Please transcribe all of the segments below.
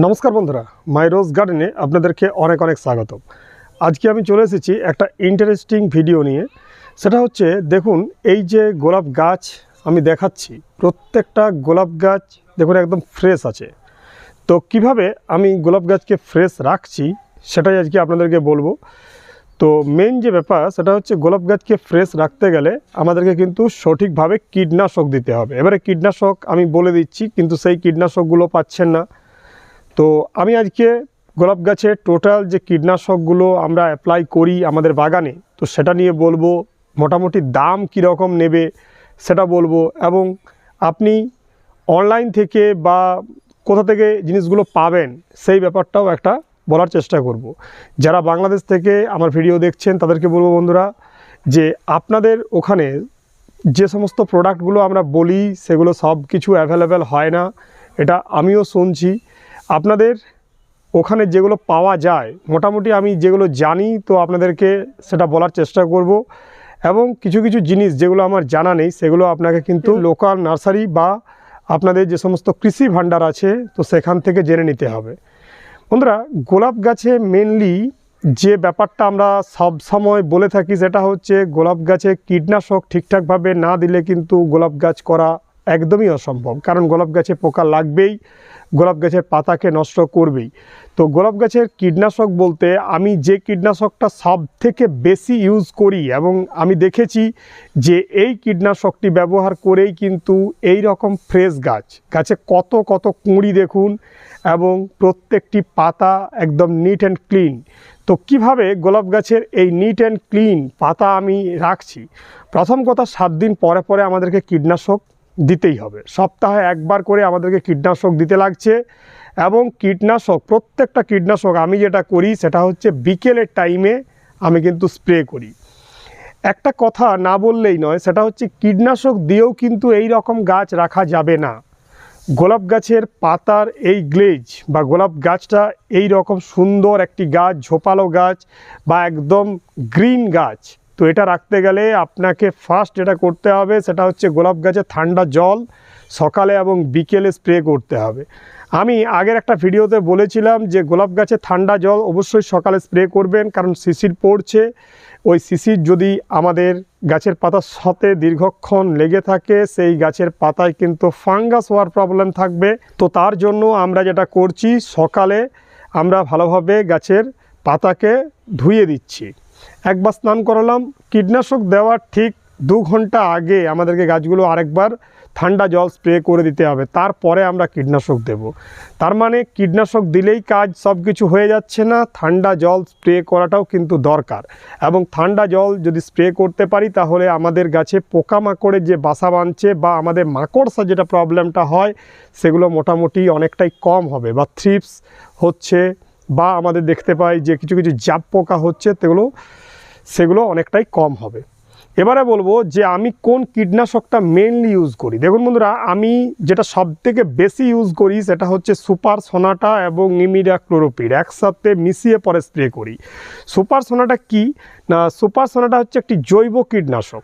নমস্কার বন্ধুরা, মাই রোজ গার্ডেনে আপনাদেরকে অনেক অনেক স্বাগত আজকে আমি চলে এসেছি একটা ইন্টারেস্টিং ভিডিও নিয়ে। সেটা হচ্ছে, দেখুন, এই যে গোলাপ গাছ আমি দেখাচ্ছি, প্রত্যেকটা গোলাপ গাছ দেখুন একদম ফ্রেশ আছে। তো কীভাবে আমি গোলাপ গাছকে ফ্রেশ রাখছি, সেটাই আজকে আপনাদেরকে বলব। তো মেন যে ব্যাপার, সেটা হচ্ছে গোলাপ গাছকে ফ্রেশ রাখতে গেলে আমাদেরকে কিন্তু সঠিকভাবে কীটনাশক দিতে হবে। এবারে কীটনাশক আমি বলে দিচ্ছি, কিন্তু সেই কীটনাশকগুলো পাচ্ছেন না। তো আমি আজকে গোলাপ গাছে টোটাল যে কীটনাশকগুলো আমরা অ্যাপ্লাই করি আমাদের বাগানে, তো সেটা নিয়ে বলব মোটামুটি দাম কীরকম নেবে সেটা বলব এবং আপনি অনলাইন থেকে বা কোথা থেকে জিনিসগুলো পাবেন সেই ব্যাপারটাও একটা বলার চেষ্টা করব। যারা বাংলাদেশ থেকে আমার ভিডিও দেখছেন তাদেরকে বলব বন্ধুরা যে আপনাদের ওখানে যে সমস্ত প্রোডাক্টগুলো আমরা বলি সেগুলো সব কিছু অ্যাভেলেবেল হয় না, এটা আমিও শুনছি আপনাদের ওখানে যেগুলো পাওয়া যায়, মোটামুটি আমি যেগুলো জানি তো আপনাদেরকে সেটা বলার চেষ্টা করব। এবং কিছু কিছু জিনিস যেগুলো আমার জানা নেই, সেগুলো আপনাকে কিন্তু লোকাল নার্সারি বা আপনাদের যে সমস্ত কৃষি ভাণ্ডার আছে, তো সেখান থেকে জেনে নিতে হবে। বন্ধুরা, গোলাপ গাছে মেনলি যে ব্যাপারটা আমরা সব সময় বলে থাকি, সেটা হচ্ছে গোলাপ গাছে কীটনাশক ঠিকঠাকভাবে না দিলে কিন্তু গোলাপ গাছ করা একদমই অসম্ভব। কারণ গোলাপ গাছে পোকা লাগবেই, গোলাপ গাছের পাতাকে নষ্ট করবেই। তো গোলাপ গাছের কীটনাশক বলতে আমি যে কীটনাশকটা সব থেকে বেশি ইউজ করি এবং আমি দেখেছি যে এই কীটনাশকটি ব্যবহার করেই কিন্তু এই রকম ফ্রেশ গাছ, গাছে কত কত কুঁড়ি দেখুন এবং প্রত্যেকটি পাতা একদম নিট অ্যান্ড ক্লিন তো কীভাবে গোলাপ গাছের এই নিট অ্যান্ড ক্লিন পাতা আমি রাখছি? প্রথম কথা সাত দিন পরে পরে আমাদেরকে কীটনাশক দিতেই হবে। সপ্তাহে একবার করে আমাদেরকে কীটনাশক দিতে লাগছে এবং কীটনাশক, প্রত্যেকটা কীটনাশক আমি যেটা করি সেটা হচ্ছে বিকেলের টাইমে আমি কিন্তু স্প্রে করি। একটা কথা না বললেই নয়, সেটা হচ্ছে কীটনাশক দিয়েও কিন্তু এই রকম গাছ রাখা যাবে না। গোলাপ গাছের পাতার এই গ্লেজ বা গোলাপ গাছটা এই রকম সুন্দর একটি গাছ, ঝোপালো গাছ বা একদম গ্রিন গাছ তো এটা রাখতে গেলে আপনাকে ফার্স্ট যেটা করতে হবে, সেটা হচ্ছে গোলাপ গাছে ঠান্ডা জল সকালে এবং বিকেলে স্প্রে করতে হবে। আমি আগের একটা ভিডিওতে বলেছিলাম যে গোলাপ গাছে ঠান্ডা জল অবশ্যই সকালে স্প্রে করবেন, কারণ শিশির পড়ছে। ওই শিশির যদি আমাদের গাছের পাতার সাথে দীর্ঘক্ষণ লেগে থাকে, সেই গাছের পাতায় কিন্তু ফাঙ্গাস হওয়ার প্রবলেম থাকবে। তো তার জন্য আমরা যেটা করছি, সকালে আমরা ভালোভাবে গাছের পাতাকে ধুয়ে দিচ্ছি। একবার স্নান করালাম, কীটনাশক দেওয়ার ঠিক দু ঘণ্টা আগে আমাদেরকে গাছগুলো আরেকবার ঠান্ডা জল স্প্রে করে দিতে হবে, তারপরে আমরা কীটনাশক দেব। তার মানে কীটনাশক দিলেই কাজ সব কিছু হয়ে যাচ্ছে না, ঠান্ডা জল স্প্রে করাটাও কিন্তু দরকার। এবং ঠান্ডা জল যদি স্প্রে করতে পারি তাহলে আমাদের গাছে পোকামাকড়ের যে বাসা বাঁধছে বা আমাদের মাকড়সা যেটা প্রবলেমটা হয়, সেগুলো মোটামুটি অনেকটাই কম হবে বা থ্রিপস হচ্ছে। বা আমাদের দেখতে পাই যে কিছু কিছু জাপ পোকা হচ্ছে সেগুলো সেগুলো অনেকটাই কম হবে। এবারে বলব যে আমি কোন কীটনাশকটা মেনলি ইউজ করি। দেখুন বন্ধুরা, আমি যেটা সব থেকে বেশি ইউজ করি সেটা হচ্ছে সুপার সোনাটা এবং ইমিডা ক্লোরোপিড একসাথে মিশিয়ে পরে স্প্রে করি। সুপার সোনাটা কি? না, সুপার সোনাটা হচ্ছে একটি জৈব কীটনাশক।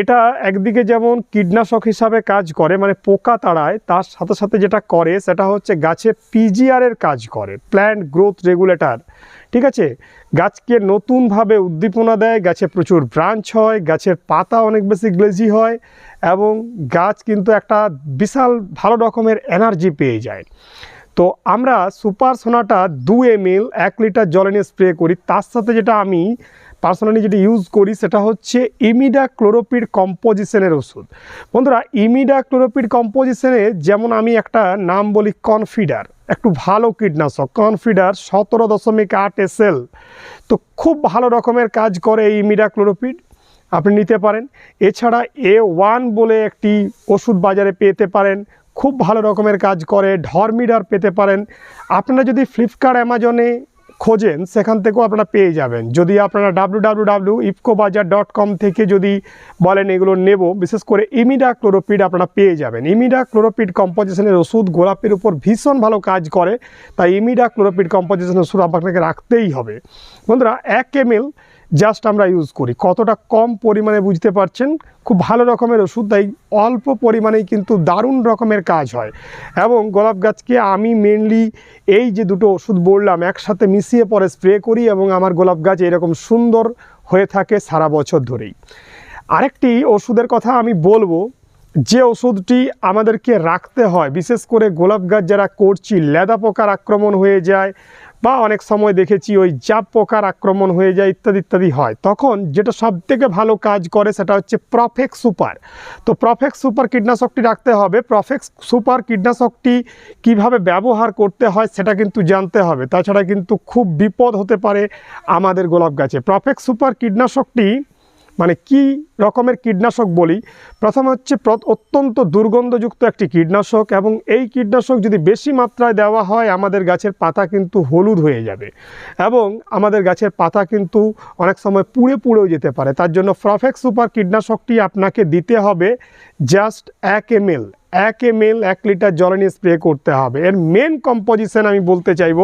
এটা একদিকে যেমন কীটনাশক হিসাবে কাজ করে মানে পোকা তাড়ায়, তার সাথে সাথে যেটা করে সেটা হচ্ছে গাছে পিজিআরের কাজ করে প্ল্যান্ট গ্রোথ রেগুলেটর ঠিক আছে? গাছকে নতুনভাবে উদ্দীপনা দেয়, গাছে প্রচুর ব্রাঞ্চ হয়, গাছের পাতা অনেক বেশি গ্লেজি হয় এবং গাছ কিন্তু একটা বিশাল ভালো রকমের এনার্জি পেয়ে যায়। তো আমরা সুপার সোনাটা দু এম এক লিটার জলে নিয়ে স্প্রে করি, তার সাথে যেটা আমি পার্সোনালি যেটা ইউজ করি, সেটা হচ্ছে ইমিডা ক্লোরোপিড কম্পোজিশনের ওষুধ। বন্ধুরা ইমিডা ক্লোরোপিড কম্পোজিশনে যেমন আমি একটা নাম বলি কনফিডার একটু ভালো কীটনাশক কনফিডার সতেরো দশমিক আট এসএল তো খুব ভালো রকমের কাজ করে এই ইমিডা ক্লোরোপিড আপনি নিতে পারেন। এছাড়া এ ওয়ান বলে একটি ওষুধ বাজারে পেতে পারেন, খুব ভালো রকমের কাজ করে, ধর্মিডার পেতে পারেন। আপনারা যদি ফ্লিপকার্ট অ্যামাজনে খোঁজেন, সেখান থেকেও আপনারা পেয়ে যাবেন। যদি আপনারা ডাব্লু ডাব্লু ডাব্লু ইফকো বাজার ডট কম থেকে যদি বলেন এগুলো নেব, বিশেষ করে ইমিডা ক্লোরোপিড আপনারা পেয়ে যাবেন। ইমিডা ক্লোরোপিড কম্পোজিশনের ওষুধ গোলাপের উপর ভীষণ ভালো কাজ করে, তাই ইমিডা ক্লোরোপিড কম্পোজিশনের ওষুধ আপনাকে রাখতেই হবে। বন্ধুরা, এক এম জাস্ট আমরা ইউজ করি। কতটা কম পরিমাণে বুঝতে পারছেন? খুব ভালো রকমের ওষুধ, তাই অল্প পরিমাণেই কিন্তু দারুণ রকমের কাজ হয়। এবং গোলাপ গাছকে আমি মেনলি এই যে দুটো ওষুধ বললাম, একসাথে মিশিয়ে পরে স্প্রে করি এবং আমার গোলাপ গাছ এরকম সুন্দর হয়ে থাকে সারা বছর ধরেই। আরেকটি ওষুধের কথা আমি বলব, যে ওষুধটি আমাদেরকে রাখতে হয়, বিশেষ করে গোলাপ গাছ যারা করছি, লেদা পোকার আক্রমণ হয়ে যায় বা অনেক সময় দেখেছি ওই জাপ পোকার আক্রমণ হয়ে যায়, ইত্যাদি ইত্যাদি হয়। তখন যেটা সব থেকে ভালো কাজ করে সেটা হচ্ছে প্রফেক্স সুপার তো প্রফেক্স সুপার কীটনাশকটি রাখতে হবে। প্রফেক্স সুপার কীটনাশকটি কীভাবে ব্যবহার করতে হয় সেটা কিন্তু জানতে হবে। তাছাড়া কিন্তু খুব বিপদ হতে পারে আমাদের গোলাপ গাছে। প্রফেক্স সুপার কীটনাশকটি মানে কি রকমের কীটনাশক বলি। প্রথম হচ্ছে অত্যন্ত দুর্গন্ধযুক্ত একটি কীটনাশক এবং এই কীটনাশক যদি বেশি মাত্রায় দেওয়া হয়, আমাদের গাছের পাতা কিন্তু হলুদ হয়ে যাবে এবং আমাদের গাছের পাতা কিন্তু অনেক সময় পুড়ে পুড়েও যেতে পারে। তার জন্য প্রফেক্স সুপার কীটনাশকটি আপনাকে দিতে হবে জাস্ট এক এম এল এক এম এল এক লিটার জলে নিয়ে স্প্রে করতে হবে। এর মেন কম্পোজিশন আমি বলতে চাইব,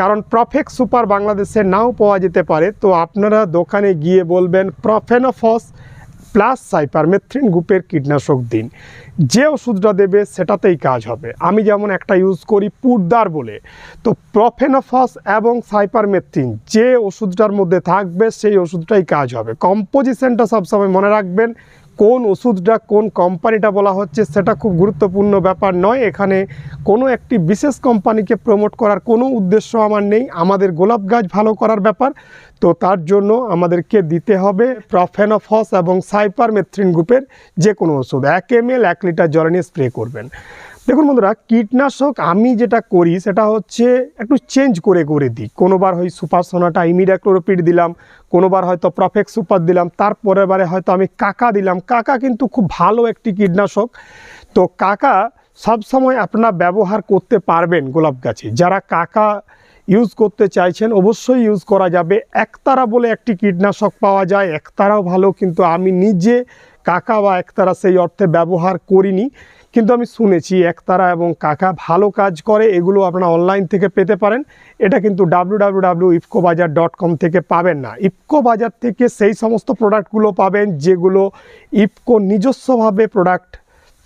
কারণ প্রফেক্ট সুপার বাংলাদেশে নাও পাওয়া যেতে পারে। তো আপনারা দোকানে গিয়ে বলবেন প্রফেনোফস প্লাস সাইপারমেথ্রিন গ্রুপের কীটনাশক দিন। যে ওষুধটা দেবে, সেটাতেই কাজ হবে। আমি যেমন একটা ইউজ করি পুরদার বলে, তো প্রফেনোফস এবং সাইপারমেথ্রিন যে ওষুধটার মধ্যে থাকবে, সেই ওষুধটাই কাজ হবে। কম্পোজিশনটা সবসময় মনে রাখবেন, কোন ওষুধটা কোন কোম্পানিটা বলা হচ্ছে, সেটা খুব গুরুত্বপূর্ণ ব্যাপার নয়। এখানে কোনো একটি বিশেষ কোম্পানিকে প্রমোট করার কোনো উদ্দেশ্য আমার নেই। আমাদের গোলাপ গাছ ভালো করার ব্যাপার। তো তার জন্য আমাদেরকে দিতে হবে প্রফেনোফস এবং সাইপারমেথ্রিন গ্রুপের যে কোনো ওষুধ। এক এম এল এক লিটার জলে নিয়ে স্প্রে করবেন। দেখুন বন্ধুরা, কীটনাশক আমি যেটা করি সেটা হচ্ছে একটু চেঞ্জ করে করে দিই। কোনোবার হয় সুপার সোনাটা ইমিডাক্লোরোপিড দিলাম, কোনোবার হয়তো প্রফেক্ট সুপার দিলাম, তারপরের বারে হয়তো আমি কাকা দিলাম। কাকা কিন্তু খুব ভালো একটি কীটনাশক। তো কাকা সবসময় আপনারা ব্যবহার করতে পারবেন গোলাপ গাছে। যারা কাকা ইউজ করতে চাইছেন, অবশ্যই ইউজ করা যাবে। একতারা বলে একটি কীটনাশক পাওয়া যায়, একতারাও ভালো, কিন্তু আমি নিজে কাকা বা একতারা সেই অর্থে ব্যবহার করিনি, কিন্তু আমি শুনেছি একতারা এবং কাকা ভালো কাজ করে, এগুলো আপনারা অনলাইন থেকে পেতে পারেন। এটা কিন্তু ডাব্লু ডাব্লু ডাব্লু ইফকো বাজার ডট কম থেকে পাবেন না। ইফকো বাজার থেকে সেই সমস্ত প্রোডাক্টগুলো পাবেন, যেগুলো ইফকো নিজস্বভাবে প্রোডাক্ট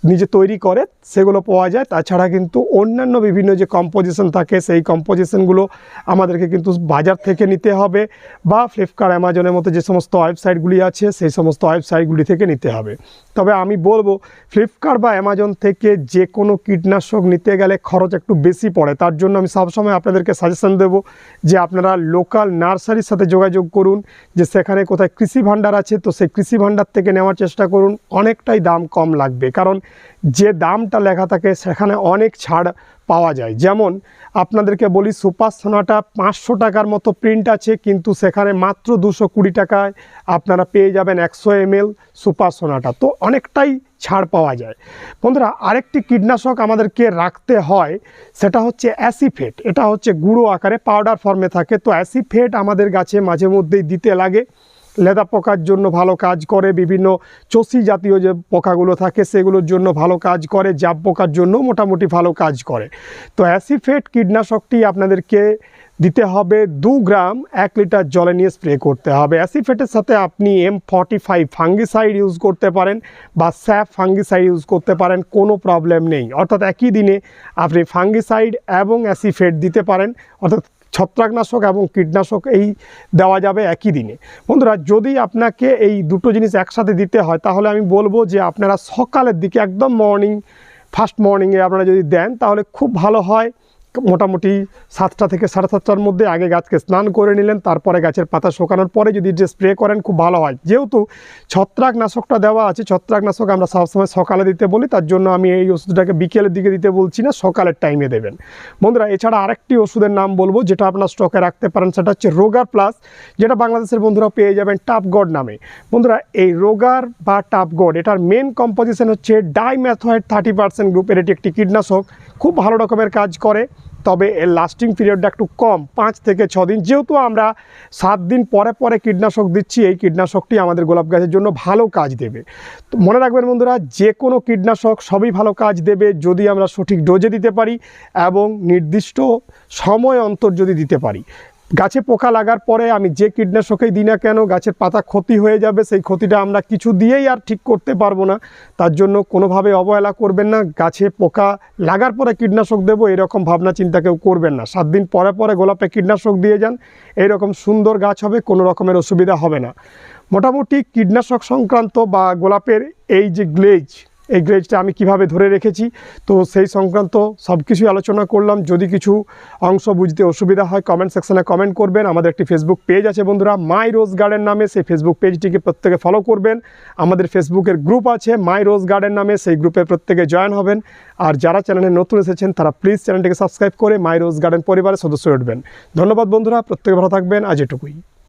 নিজে তৈরি করে, সেগুলো পাওয়া যায়। তাছাড়া কিন্তু অন্যান্য বিভিন্ন যে কম্পোজিশন থাকে, সেই কম্পোজিশনগুলো আমাদেরকে কিন্তু বাজার থেকে নিতে হবে বা ফ্লিপকার্ট অ্যামাজনের মতো যে সমস্ত ওয়েবসাইটগুলি আছে, সেই সমস্ত ওয়েবসাইটগুলি থেকে নিতে হবে। তবে আমি বলব ফ্লিপকার্ট বা অ্যামাজন থেকে যে কোনো কীটনাশক নিতে গেলে খরচ একটু বেশি পড়ে। তার জন্য আমি সবসময় আপনাদেরকে সাজেশন দেব যে আপনারা লোকাল নার্সারির সাথে যোগাযোগ করুন, যে সেখানে কোথায় কৃষি ভাণ্ডার আছে, তো সেই কৃষি ভাণ্ডার থেকে নেওয়ার চেষ্টা করুন। অনেকটাই দাম কম লাগবে। কারণ যে দামটা লেখা থাকে সেখানে অনেক ছাড় পাওয়া যায়। যেমন আপনাদেরকে বলি, সুপার সোনাটা পাঁচশো টাকার মতো প্রিন্ট আছে, কিন্তু সেখানে মাত্র দুশো কুড়ি টাকায় আপনারা পেয়ে যাবেন একশো এমএল সুপার সোনাটা। তো অনেকটাই ছাড় পাওয়া যায়। বন্ধুরা, আরেকটি কীটনাশক আমাদেরকে রাখতে হয়, সেটা হচ্ছে অ্যাসিফেট। এটা হচ্ছে গুঁড়ো আকারে পাউডার ফর্মে থাকে। তো অ্যাসিফেট আমাদের গাছে মাঝে মধ্যেই দিতে লাগে। লেদা পোকার জন্য ভালো কাজ করে, বিভিন্ন চষি জাতীয় যে পোকাগুলো থাকে সেগুলোর জন্য ভালো কাজ করে, জাব পোকার জন্য মোটামুটি ভালো কাজ করে। তো অ্যাসিফেট কীটনাশকটি আপনাদেরকে দিতে হবে দু গ্রাম এক লিটার জলে নিয়ে স্প্রে করতে হবে। অ্যাসিফেটের সাথে আপনি M forty five fungicide use করতে পারেন বা স্যাপ ফাঙ্গিসাইড ইউজ করতে পারেন, কোনো প্রবলেম নেই। অর্থাৎ একই দিনে আপনি ফাঙ্গিসাইড এবং অ্যাসিফেট দিতে পারেন, অর্থাৎ ছত্রাকনাশক এবং কীটনাশক এই দেওয়া যাবে একই দিনে। বন্ধুরা, যদি আপনাকে এই দুটো জিনিস একসাথে দিতে হয়, তাহলে আমি বলব যে আপনারা সকালের দিকে একদম মর্নিং ফার্স্ট মর্নিংয়ে আপনারা যদি দেন, তাহলে খুব ভালো হয়। মোটামুটি সাতটা থেকে সাড়ে সাতটার মধ্যে আগে গাছকে স্নান করে নিলেন, তারপরে গাছের পাতা শুকানোর পরে যদি যে স্প্রে করেন খুব ভালো হয়। যেহেতু ছত্রাকনাশকটা দেওয়া আছে, ছত্রাকনাশক আমরা সবসময় সকালে দিতে বলি, তার জন্য আমি এই ওষুধটাকে বিকেলের দিকে দিতে বলছি না, সকালের টাইমে দেবেন। বন্ধুরা, এছাড়া আরেকটি ওষুধের নাম বলব, যেটা আপনার স্টকে রাখতে পারেন, সেটা হচ্ছে রোগার প্লাস যেটা বাংলাদেশের বন্ধুরা পেয়ে যাবেন টাপগড নামে। বন্ধুরা, এই রোগার বা টাপগড এটার মেন কম্পোজিশন হচ্ছে ডাইম্যাথয়েড থার্টি পার্সেন্ট গ্রুপের এটি একটি কীটনাশক, খুব ভালো রকমের কাজ করে। তবে এর লাস্টিং পিরিয়ডটা একটু কম, পাঁচ থেকে ছ দিন। যেহেতু আমরা সাত দিন পরে পরে কীটনাশক দিচ্ছি, এই কীটনাশকটি আমাদের গোলাপ গাছের জন্য ভালো কাজ দেবে। তো মনে রাখবেন বন্ধুরা, যে কোনো কীটনাশক সবই ভালো কাজ দেবে যদি আমরা সঠিক ডোজে দিতে পারি এবং নির্দিষ্ট সময় অন্তর যদি দিতে পারি। গাছে পোকা লাগার পরে আমি যে কীটনাশকেই দিই না কেন, গাছের পাতা ক্ষতি হয়ে যাবে, সেই ক্ষতিটা আমরা কিছু দিয়েই আর ঠিক করতে পারব না। তার জন্য কোনোভাবে অবহেলা করবেন না, গাছে পোকা লাগার পরে কীটনাশক দেবো, এরকম ভাবনা চিন্তা কেউ করবেন না। সাত দিন পরে পরে গোলাপে কীটনাশক দিয়ে যান এইরকম সুন্দর গাছ হবে, কোনো রকমের অসুবিধা হবে না। মোটামুটি কীটনাশক সংক্রান্ত বা গোলাপের এই যে গ্লেজ এই গ্লেজটা আমি কীভাবে ধরে রেখেছি? তো সেই সংক্রান্ত সব কিছুই আলোচনা করলাম। যদি কিছু অংশ বুঝতে অসুবিধা হয় কমেন্ট সেকশনে কমেন্ট করবেন। আমাদের একটি ফেসবুক পেজ আছে বন্ধুরা মাই রোজ গার্ডেন নামে। সেই ফেসবুক পেজটিকে প্রত্যেকে ফলো করবেন। আমাদের ফেসবুকের গ্রুপ আছে মাই রোজ গার্ডেন নামে। সেই গ্রুপে প্রত্যেকে জয়েন হবেন। আর যারা চ্যানেলে নতুন এসেছেন, তারা প্লিজ চ্যানেলটিকে সাবস্ক্রাইব করে মাই রোজ গার্ডেন পরিবারের সদস্য উঠবেন। ধন্যবাদ বন্ধুরা, প্রত্যেকে ভালো থাকবেন। আজ এটুকুই।